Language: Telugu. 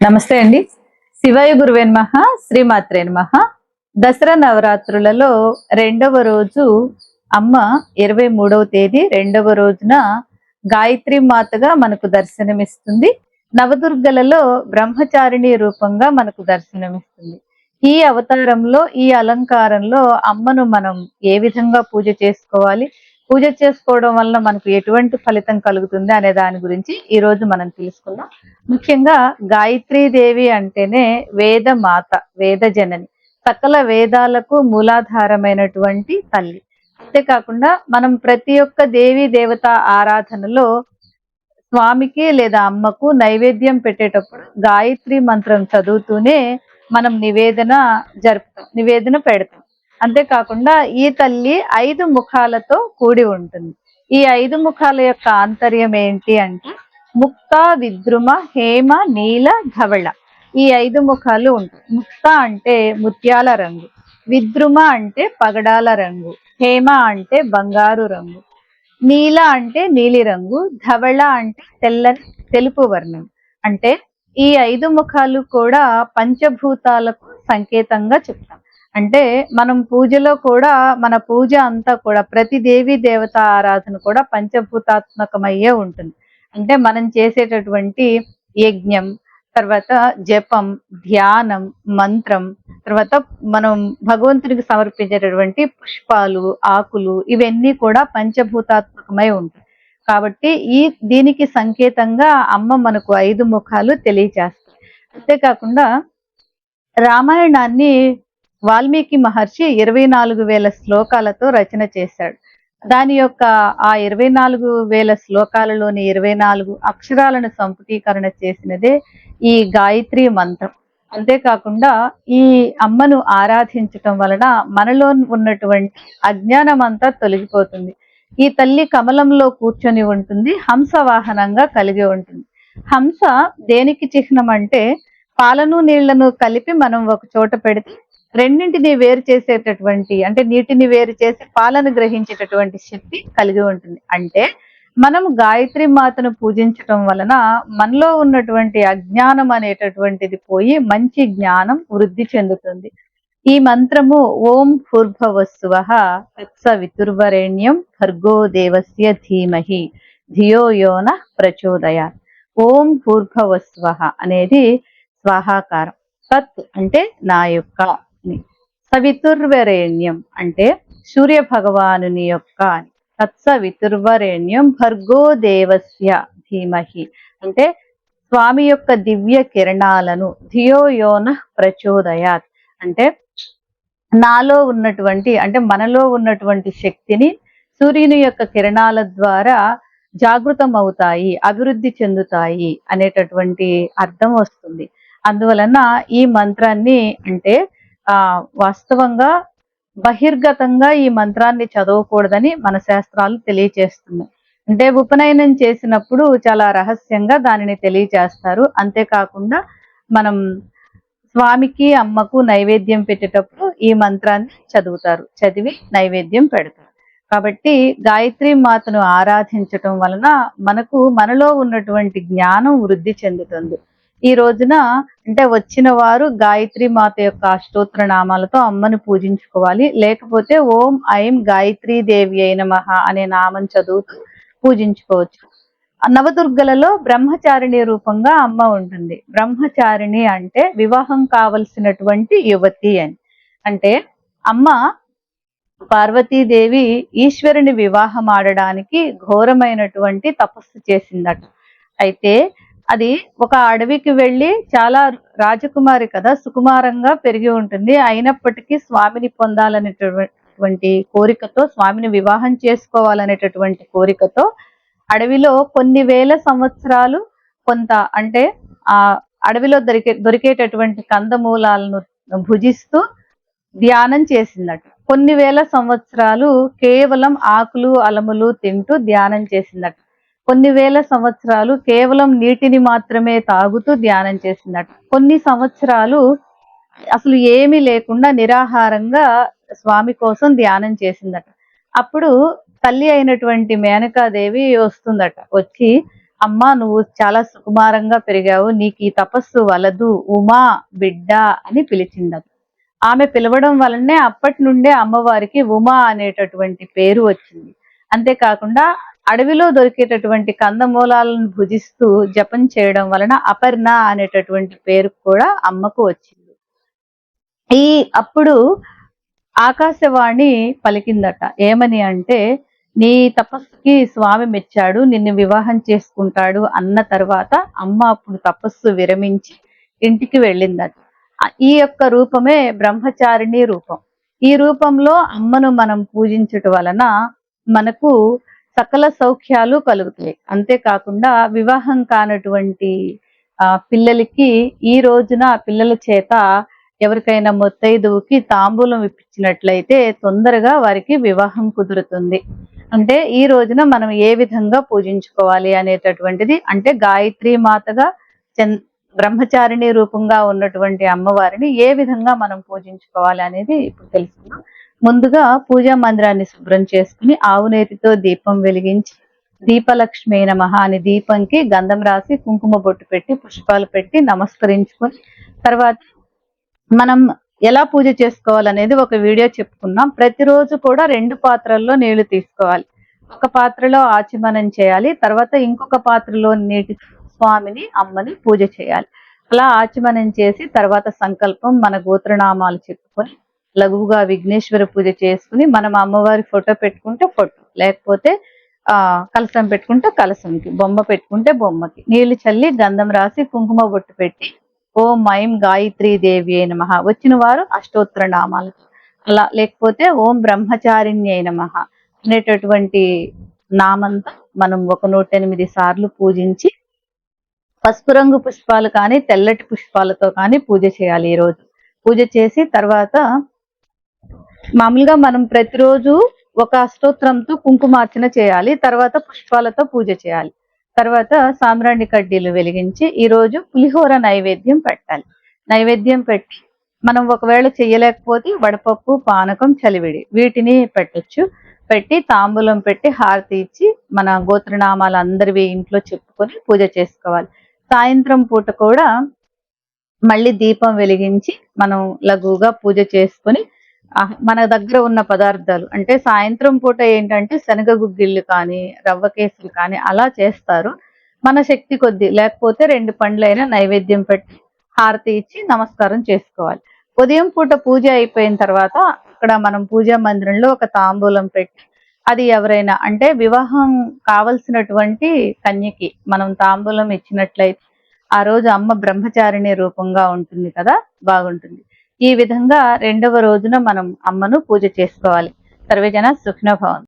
నమస్తే అండి. శివయ గురువేన్మహ శ్రీమాత్రేన్మహ దసరా నవరాత్రులలో రెండవ రోజు అమ్మ ఇరవై మూడవ తేదీ రెండవ రోజున గాయత్రి మాతగా మనకు దర్శనమిస్తుంది. నవదుర్గలలో బ్రహ్మచారిణి రూపంగా మనకు దర్శనమిస్తుంది. ఈ అవతారంలో ఈ అలంకారంలో అమ్మను మనం ఏ విధంగా పూజ చేసుకోవాలి? పూజ చేసుకోవడం వల్ల మనకు ఎటువంటి ఫలితం కలుగుతుంది అనే దాని గురించి ఈ రోజు మనం తెలుసుకుందాం. ముఖ్యంగా గాయత్రీ దేవి అంటేనే వేద మాత వేద జనని సకల వేదాలకు మూలాధారమైనటువంటి తల్లి. అంతేకాకుండా మనం ప్రతి ఒక్క దేవి దేవత ఆరాధనలో స్వామికి లేదా అమ్మకు నైవేద్యం పెట్టేటప్పుడు గాయత్రి మంత్రం చదువుతూనే మనం నివేదన జరుపుతాం నివేదన పెడతాం. అంతేకాకుండా ఈ తల్లి ఐదు ముఖాలతో కూడి ఉంటుంది. ఈ ఐదు ముఖాల యొక్క ఆంతర్యం ఏంటి అంటే ముక్త విద్రుమ హేమ నీల ధవళ ఈ ఐదు ముఖాలు ఉంటాయి. ముక్త అంటే ముత్యాల రంగు విద్రుమ అంటే పగడాల రంగు హేమ అంటే బంగారు రంగు నీల అంటే నీలి రంగు ధవళ అంటే తెల్లని తెలుపు వర్ణం. అంటే ఈ ఐదు ముఖాలు కూడా పంచభూతాలకు సంకేతంగా చెప్తాం. అంటే మనం పూజలో కూడా మన పూజ అంతా కూడా ప్రతి దేవి దేవత ఆరాధన కూడా పంచభూతాత్మకమయ్యే ఉంటుంది. అంటే మనం చేసేటటువంటి యజ్ఞం తర్వాత జపం ధ్యానం మంత్రం తర్వాత మనం భగవంతునికి సమర్పించేటటువంటి పుష్పాలు ఆకులు ఇవన్నీ కూడా పంచభూతాత్మకమై ఉంటాయి. కాబట్టి ఈ దీనికి సంకేతంగా అమ్మ మనకు ఐదు ముఖాలు తెలియజేస్తాయి. అంతేకాకుండా రామాయణాన్ని వాల్మీకి మహర్షి ఇరవై నాలుగు వేల శ్లోకాలతో రచన చేశాడు. దాని యొక్క ఆ ఇరవై నాలుగు వేల శ్లోకాలలోని ఇరవై నాలుగు అక్షరాలను సంపుటీకరణ చేసినదే ఈ గాయత్రి మంత్రం. అంతేకాకుండా ఈ అమ్మను ఆరాధించటం వలన మనలో ఉన్నటువంటి అజ్ఞానం అంతా తొలగిపోతుంది. ఈ తల్లి కమలంలో కూర్చొని ఉంటుంది హంస వాహనంగా కలిగి ఉంటుంది. హంస దేనికి చిహ్నం అంటే పాలను నీళ్ళను కలిపి మనం ఒక చోట పెడితే రెండింటిని వేరు చేసేటటువంటి అంటే నీటిని వేరు చేసి పాలను గ్రహించేటటువంటి శక్తి కలిగి ఉంటుంది. అంటే మనం గాయత్రి మాతను పూజించటం వలన మనలో ఉన్నటువంటి అజ్ఞానం అనేటటువంటిది పోయి మంచి జ్ఞానం వృద్ధి చెందుతుంది. ఈ మంత్రము ఓం భూర్భవస్సువ తత్సవితుర్వరేణ్యం భర్గో దేవస్య ధీమహి ధియో యోన ప్రచోదయ. ఓం భూర్భవస్వ అనేది స్వాహాకారం. తత్ అంటే నా యొక్క అని. సవితుర్వరేణ్యం అంటే సూర్య భగవానుని యొక్క అని తత్సవితుర్వరేణ్యం భర్గో దేవస్య ధీమహి అంటే స్వామి యొక్క దివ్య కిరణాలను ధియో యోన ప్రచోదయాత్ అంటే నాలో ఉన్నటువంటి అంటే మనలో ఉన్నటువంటి శక్తిని సూర్యుని యొక్క కిరణాల ద్వారా జాగృతం అవుతాయి అభివృద్ధి చెందుతాయి అనేటటువంటి అర్థం వస్తుంది అందువలన ఈ మంత్రాన్ని అంటే ఆ వాస్తవంగా బహిర్గతంగా ఈ మంత్రాన్ని చదవకూడదని మన శాస్త్రాలు తెలియచేస్తున్నాయి. అంటే ఉపనయనం చేసినప్పుడు చాలా రహస్యంగా దానిని తెలియచేస్తారు. అంతేకాకుండా మనం స్వామికి అమ్మకు నైవేద్యం పెట్టేటప్పుడు ఈ మంత్రాన్ని చదువుతారు. చదివి నైవేద్యం పెడతారు. కాబట్టి గాయత్రి మాతను ఆరాధించటం వలన మనకు మనలో ఉన్నటువంటి జ్ఞానం వృద్ధి చెందుతుంది. ఈ రోజున అంటే వచ్చిన వారు గాయత్రి మాత యొక్క అష్టోత్తర నామాలతో అమ్మను పూజించుకోవాలి. లేకపోతే ఓం ఐం గాయత్రీ దేవి అయిన మహా అనే నామం చదువుతూ పూజించుకోవచ్చు. నవదుర్గలలో బ్రహ్మచారిణి రూపంగా అమ్మ ఉంటుంది. బ్రహ్మచారిణి అంటే వివాహం కావలసినటువంటి యువతి అని. అంటే అమ్మ పార్వతీదేవి ఈశ్వరుని వివాహం ఆడడానికి ఘోరమైనటువంటి తపస్సు చేసిందట. అయితే అది ఒక అడవికి వెళ్ళి చాలా రాజకుమారి కదా సుకుమారంగా పెరిగి ఉంటుంది. అయినప్పటికీ స్వామిని పొందాలనేటటువంటి కోరికతో స్వామిని వివాహం చేసుకోవాలనేటటువంటి కోరికతో అడవిలో కొన్ని వేల సంవత్సరాలు కొంత అంటే ఆ అడవిలో దొరికే దొరికేటటువంటి కందమూలాలను భుజిస్తూ ధ్యానం చేసిందట. కొన్ని వేల సంవత్సరాలు కేవలం ఆకులు అలములు తింటూ ధ్యానం చేసిందట. కొన్ని వేల సంవత్సరాలు కేవలం నీటిని మాత్రమే తాగుతూ ధ్యానం చేసిందట కొన్ని సంవత్సరాలు అసలు ఏమీ లేకుండా నిరాహారంగా స్వామి కోసం ధ్యానం చేసిందట. అప్పుడు తల్లి అయినటువంటి మేనకాదేవి వస్తుందట వచ్చి అమ్మ నువ్వు చాలా సుకుమారంగా పెరిగావు నీకు ఈ తపస్సు వలదు ఉమా బిడ్డ అని పిలిచిందట. ఆమె పిలవడం వలనే అప్పటి నుండే అమ్మవారికి ఉమా అనేటటువంటి పేరు వచ్చింది. అంతేకాకుండా అడవిలో దొరికేటటువంటి కందమూలాలను భుజిస్తూ జపం చేయడం వలన అపర్ణ అనేటటువంటి పేరు కూడా అమ్మకు వచ్చింది. ఈ అప్పుడు ఆకాశవాణి పలికిందట ఏమని అంటే నీ తపస్సుకి స్వామి మెచ్చాడు నిన్ను వివాహం చేసుకుంటాడు అన్న తర్వాత అమ్మ అప్పుడు తపస్సు విరమించి ఇంటికి వెళ్ళిందట. ఈ యొక్క రూపమే బ్రహ్మచారిణి రూపం. ఈ రూపంలో అమ్మను మనం పూజించటం వలన మనకు సకల సౌఖ్యాలు కలుగుతాయి. అంతేకాకుండా వివాహం కానటువంటి ఆ పిల్లలకి ఈ రోజున ఆ పిల్లల చేత ఎవరికైనా ముత్తైదువుకి తాంబూలం ఇప్పించినట్లయితే తొందరగా వారికి వివాహం కుదురుతుంది. అంటే ఈ రోజున మనం ఏ విధంగా పూజించుకోవాలి అనేటటువంటిది అంటే గాయత్రి మాతగా చన్ బ్రహ్మచారిణి రూపంగా ఉన్నటువంటి అమ్మవారిని ఏ విధంగా మనం పూజించుకోవాలి అనేది ఇప్పుడు తెలుసుకున్నాం ముందుగా పూజా మందిరాన్ని శుభ్రం చేసుకుని ఆవు నేతితో దీపం వెలిగించి దీపలక్ష్మి నమః అని దీపంకి గంధం రాసి కుంకుమ బొట్టు పెట్టి పుష్పాలు పెట్టి నమస్కరించుకొని తర్వాత మనం ఎలా పూజ చేసుకోవాలనేది ఒక వీడియో చెప్పుకున్నాం ప్రతిరోజు కూడా రెండు పాత్రల్లో నీళ్ళు తీసుకోవాలి. ఒక పాత్రలో ఆచమనం చేయాలి తర్వాత ఇంకొక పాత్రలో నీటి స్వామిని అమ్మని పూజ చేయాలి. అలా ఆచమనం చేసి తర్వాత సంకల్పం మన గోత్రనామాలు చెప్పుకొని లఘువుగా విఘ్నేశ్వర పూజ చేసుకుని మనం అమ్మవారి ఫోటో పెట్టుకుంటే ఫోటో లేకపోతే ఆ కలసం పెట్టుకుంటే కలసంకి బొమ్మ పెట్టుకుంటే బొమ్మకి. నీళ్ళు చల్లి గంధం రాసి కుంకుమ బొట్టు పెట్టి ఓం మైం గాయత్రీ దేవి అయిన మహా వచ్చిన వారు అష్టోత్తర నామాలు అలా లేకపోతే ఓం బ్రహ్మచారిణ్య అయిన మహా అనేటటువంటి నామంతో మనం ఒక నూట ఎనిమిది సార్లు పూజించి పసుపు రంగు పుష్పాలు కానీ తెల్లటి పుష్పాలతో కానీ పూజ చేయాలి ఈ రోజు. పూజ చేసి తర్వాత మామూలుగా మనం ప్రతిరోజు ఒక అష్టోత్తరంతో కుంకుమార్చన చేయాలి తర్వాత పుష్పాలతో పూజ చేయాలి. తర్వాత సామ్రాణి కడ్డీలు వెలిగించి ఈ రోజు పులిహోర నైవేద్యం పెట్టాలి. నైవేద్యం పెట్టి మనం ఒకవేళ చేయలేకపోతే వడపప్పు పానకం చలివిడి వీటిని పెట్టొచ్చు. పెట్టి తాంబూలం పెట్టి హారతి ఇచ్చి మన గోత్రనామాలు అందరివి ఇంట్లో చెప్పుకొని పూజ చేసుకోవాలి. సాయంత్రం పూట కూడా మళ్ళీ దీపం వెలిగించి మనం లఘువుగా పూజ చేసుకొని మన దగ్గర ఉన్న పదార్థాలు. అంటే సాయంత్రం పూట ఏంటంటే శనగ గుగ్గిళ్ళు కానీ రవ్వ కేసులు కానీ అలా చేస్తారు. మన శక్తి కొద్ది. లేకపోతే రెండు పండ్లైనా నైవేద్యం పెట్టి హారతి ఇచ్చి నమస్కారం చేసుకోవాలి. ఉదయం పూట పూజ అయిపోయిన తర్వాత అక్కడ మనం పూజా మందిరంలో ఒక తాంబూలం పెట్టి అది ఎవరైనా అంటే వివాహం కావలసినటువంటి కన్యకి మనం తాంబూలం ఇచ్చినట్లయితే ఆ రోజు అమ్మ బ్రహ్మచారిణి రూపంగా ఉంటుంది కదా? బాగుంటుంది. ఈ విధంగా రెండవ రోజున మనం అమ్మను పూజ చేసుకోవాలి. సర్వేజన సుఖ్నభవన్